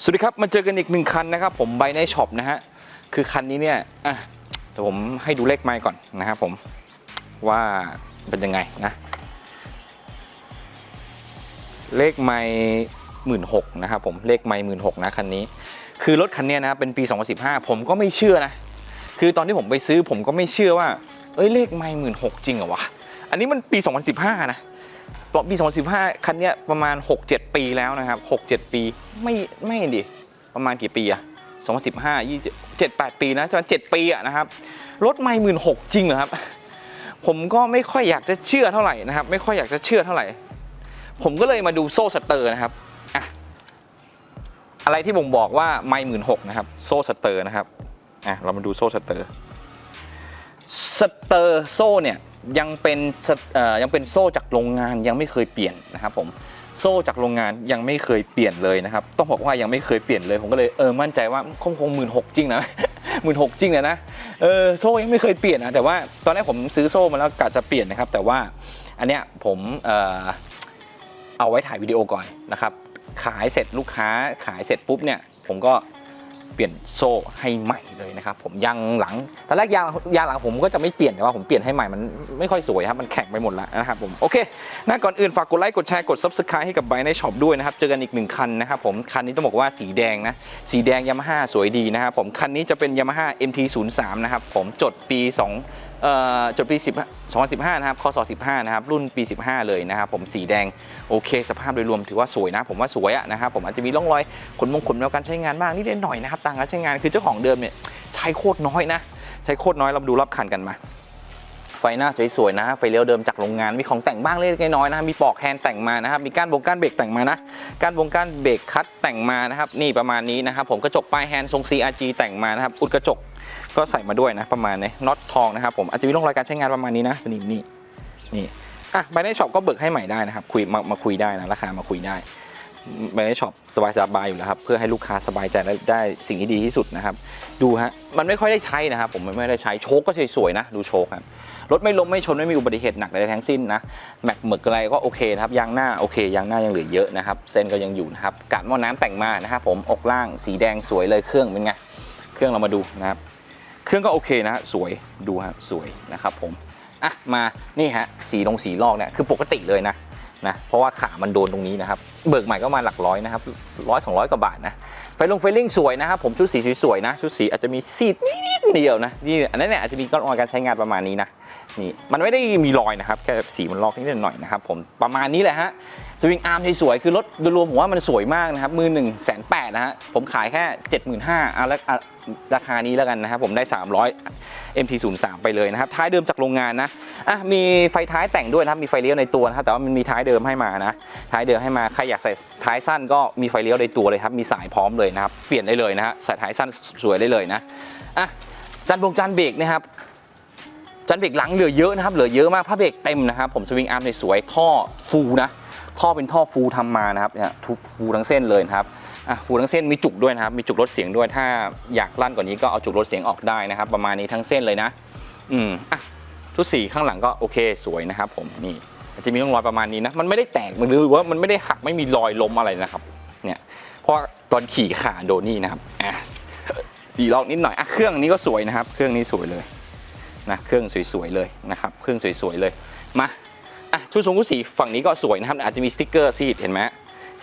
สวัสดีครับมาเจอกันอีกหนึ่งคันนะครับผมไบในช็อปนะฮะคือคันนี้เนี่ยอะเดี๋ยวผมให้ดูเลขไมล์ก่อนนะครับผมว่าเป็นยังไงนะ เลขไมล์หมื่นหกนะครับผมเลขไมล์หมื่นหกนะคันนี้ คือรถคันนี้นะเป็นปี 2015 ผมก็ไม่เชื่อนะ คือตอนที่ผมไปซื้อผมก็ไม่เชื่อว่าเอ้ยเลขไมล์หมื่นหกจริงเหรอวะอันนี้มันปี 2015 นะ ปี2015 คันนี้ประมาณ 6-7 ปีแล้วนะครับ 6-7 ปีไม่ไม่ดิ ประมาณกี่ปีอะ2015 20 7 8 ปีนะประมาณ7ปีอะนะครับ รถไม่หมื่นหกจริงเหรอครับ ผมก็ไม่ค่อยอยากจะเชื่อเท่าไหร่นะครับ ไม่ค่อยอยากจะเชื่อเท่าไหร่ ผมก็เลยมาดูโซ่สเตอร์นะครับอะอะไรที่ผมบอกว่าไม่หมื่นหกนะครับ โซ่สเตอร์นะครับอะเรามาดูโซ่สเตอร์สเตอร์โซ่เนี่ย ยังเป็นยังเป็นโซ่จากโรงงานยังไม่เคยเปลี่ยนนะครับผมโซ่จากโรงงานยังไม่เคยเปลี่ยนเลยนะครับต้องบอกว่ายังไม่เคยเปลี่ยนเลยผมก็เลยเออมั่นใจว่าคงคงหมื่นหกจริงนะหมื่นหกจริงเลยนะเออโซ่ยังไม่เคยเปลี่ยนนะแต่ว่าตอนแรกผมซื้อโซ่มาแล้วกะจะเปลี่ยนนะครับ แต่ว่าอันเนี้ยผมเออเอาไว้ถ่ายวิดีโอก่อนนะครับขายเสร็จลูกค้าขายเสร็จปุ๊บเนี่ยผมก็ เปลี่ยนโซ่ให้ใหม่เลยนะครับผมยางหลังตอนแรกยางยางหลังผมก็จะไม่เปลี่ยนแต่ว่าผมเปลี่ยนให้ใหม่มันไม่ค่อยสวยครับมันแข็งไปหมดแล้วนะครับผมโอเคนะก่อนอื่นฝากกดไลค์กดแชร์กด subscribe ให้กับไบในช็อปด้วยนะครับเจอกันอีกหนึ่งคันนะครับผมคันนี้ต้องบอกว่าสีแดงนะสีแดงยามาฮ่าสวยดีนะครับผมคันนี้จะเป็นยามาฮ่า MT03 นะครับผมจดปี2เอ่อ จดปี10 2015 นะครับ คศ 15 นะครับ รุ่นปี 15 เลยนะครับ ผม สีแดง โอเค สภาพโดยรวมถือว่าสวยนะ ผมว่าสวยอะนะครับ ผมอาจจะมีร่องรอยขนมงขนแมวการใช้งานบ้างนิดหน่อยนะครับ ต่างการใช้งาน คือเจ้าของเดิมเนี่ย ใช้โคตรน้อยนะ ใช้โคตรน้อย เราดูรับคันกันมา ฟหน้าสวยๆนะไฟเลี้ยวเดิมจากโรงงาน มีของแต่งบ้างเล็กๆน้อยๆนะมีปอกแฮนด์แต่งมานะครับ มีก้านบงก้านเบรกแต่งมานะก้านบงก้านเบรกคัดแต่งมานะครับ นี่ประมาณนี้นะครับ ผมกระจกปลายแฮนด์ทรง CRG แต่งมานะครับ อุดกระจกก็ใส่มาด้วยนะประมาณนี้น็อตทองนะครับผมอาจจะมีร่องรอยการใช้งานประมาณนี้นะสนิมนี่นี่อะไปในช็อปก็เบิกให้ใหม่ได้นะครับคุยมามาคุยได้นะราคามาคุยได้ ไปในช็อปสบายๆอยู่แล้วครับ เพื่อให้ลูกค้าสบายใจและได้สิ่งที่ดีที่สุดนะครับ ดูฮะ มันไม่ค่อยได้ใช้นะครับ ผมไม่ได้ใช้โชคก็สวยๆนะ ดูโชคครับ รถไม่ล้มไม่ชนไม่มีอุบัติเหตุหนักใดทั้งสิ้นนะ แม็กหมึกอะไรก็โอเคนะครับ ยางหน้าโอเค ยางหน้ายังเหลือเยอะนะครับ เส้นก็ยังอยู่นะครับ กาดหม้อน้ำแต่งมานะครับผม อกล่างสีแดงสวยเลย เครื่องเป็นไง เครื่องเรามาดูนะครับ เครื่องก็โอเคนะฮะสวย ดูฮะ สวยนะครับผม อะ มา นี่ฮะ สีลงสีลอกเนี่ย คือปกติเลยนะ นะ เพราะว่าขามันโดนตรงนี้นะครับ เบิกใหม่ก็มาหลักร้อยนะครับร้อยสองร้อยกว่าบาทนะไฟลงไฟลิ่งสวยนะครับผมชุดสีสวยๆนะชุดสีอาจจะมีซีดนิดเดียวนะนี่อันนั้นเนี่ยอาจจะมีก้อนรอยการใช้งานประมาณนี้นะนี่มันไม่ได้มีรอยนะครับแค่สีมันลอกนิดหน่อยนะครับผมประมาณนี้แหละฮะสวิงอาร์มสวยๆคือรถโดยรวมผมว่ามันสวยมากนะครับมือ1นึ่งแสนแปดนะฮะผมขายแค่75,000เอาละอะราคานี้แล้วกันนะครับผมได้ 300 MT03 ไปเลยนะครับท้ายเดิมจากโรงงานนะอะมีไฟท้ายแต่งด้วยนะครับมีไฟเลี้ยวในตัวนะครับแต่ว่ามันมีท้ายเดิมให้มานะท้ายเดิมให้มาใครอยากใส่ท้ายสั้นก็มีไฟเลี้ยวในตัวเลยครับ มีสายพร้อมเลยนะครับ เปลี่ยนได้เลยนะฮะใส่ท้ายสั้นสวยได้เลยนะอะจานบงจานเบรกนะครับจานเบรกหลังเหลือเยอะนะครับเหลือเยอะมากผ้าเบรกเต็มนะครับ ผมสวิงอาร์มสวยท่อฟูนะท่อเป็นท่อฟูทำมานะครับเนี่ยฟูทั้งเส้นเลยครับอะฟูทั้งเส้นมีจุกด้วยนะครับ มีจุกลดเสียงด้วยถ้าอยากลั่นกว่านี้ก็เอาจุกลดเสียงออกได้นะครับ ประมาณนี้ทั้งเส้นเลยนะ อืมอะทุกสีข้างหลังก็โอเคสวยนะครับ ผมนี่ จจะมีร่องรอยประมาณนี้นะ มันไม่ได้แตกหรือว่ามันไม่ได้หักไม่มีรอยล้มอะไรนะครับ เนี่ย เพราะตอนขี่ขาโดนี่นะครับอะสีลอกนิดหน่อยอะเครื่องนี้ก็สวยนะครับ เครื่องนี้สวยเลยนะเครื่องสวยๆเลยนะครับ เครื่องสวยๆเลยมาอะชุดทรงชุดสีฝั่งนี้ก็สวยนะครับ อาจจะมีสติกเกอร์ซีดเห็นไหม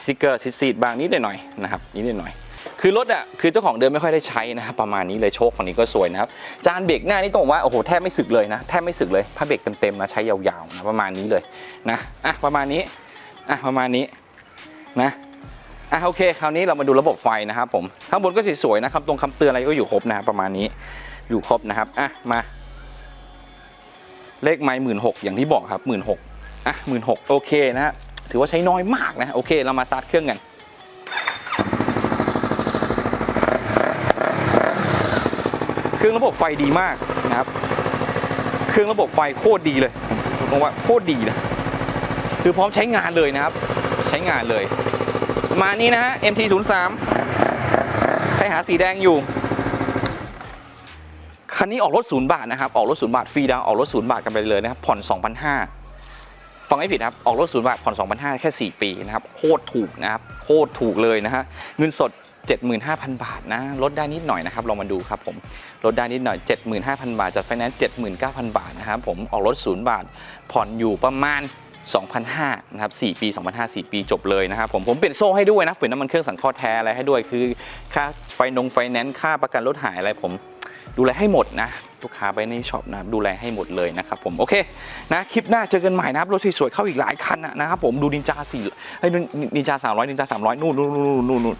สติกเกอร์ซีดๆบางนิดหน่อยนะครับนิดหน่อย คือรถอะคือเจ้าของเดิมไม่ค่อยได้ใช้นะครับประมาณนี้เลยโชคฝั่งนี้ก็สวยนะครับจานเบรกหน้านี่ต้องบอกว่าโอ้โหแทบไม่สึกเลยนะแทบไม่สึกเลยผ้าเบรกเต็มๆนะใช้ยาวๆนะประมาณนี้เลยนะอะประมาณนี้อะประมาณนี้นะอะโอเคคราวนี้เรามาดูระบบไฟนะครับผมข้างบนก็สวยๆนะครับตรงคำเตือนอะไรก็อยู่ครบนะประมาณนี้อยู่ครบนะครับอะมา เลขไม้หมื่นหกอย่างที่บอกครับหมื่นหกอะหมื่นหกโอเคนะฮะถือว่าใช้น้อยมากนะโอเคเรามาสตาร์ทเครื่องกัน เครื่องระบบไฟดีมากนะครับ เครื่องระบบไฟโคตรดีเลยผมอกว่าโคตรดีนะคือพร้อมใช้งานเลยนะครับ ใช้งานเลย มานี่นะฮะ MT03 ใครหาสีแดงอยู่คันนี้ออกรถศูนย์บาทนะครับ ออกรถศูนย์บาทฟรีดาวออกรถศูนย์บาทกันไปเลยนะครับ ผ่อน 2,500ฟังไม่ผิดครับ ออกรถศูนย์บาทผ่อน 2,500 แค่ 4 ปีนะครับ โคตรถูกนะครับ โคตรถูกเลยนะฮะ เงินสด 75,000 บาทนะลดได้นิดหน่อยนะครับลองมาดูครับผมลดได้นิดหน่อย 75,000 บาทจัดไฟแนนซ์79,000 บาทนะครับผมออกรถ 0 บาท ผ่อนอยู่ประมาณ2,500นะครับ4ปี2,500 4ปีจบเลยนะครับผมผมเปลี่ยนโซ่ให้ด้วยนะเปลี่ยนน้ำมันเครื่องสังเคราะห์แท้อะไรให้ด้วยคือ ค่าไฟนงไฟแนนซ์ค่าประกันรถหายอะไรผมดูแลให้หมดนะลูกค้าไปในช็อปนะดูแลให้หมดเลยนะครับผมโอเคนะคลิปหน้าเจอกันใหม่นะครับรถสวยๆเข้าอีกหลายคันนะครับผมดูนินจาสี่ไอ้ยนินจาสามร้อยนินจาสามร้อยนู่นนู่นนู่นนู่น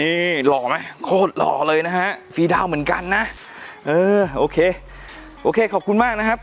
นี่หล่อไหมโคตรหล่อเลยนะฮะฟรีดาวเหมือนกันนะ เออโอเค โอเคขอบคุณมากนะครับ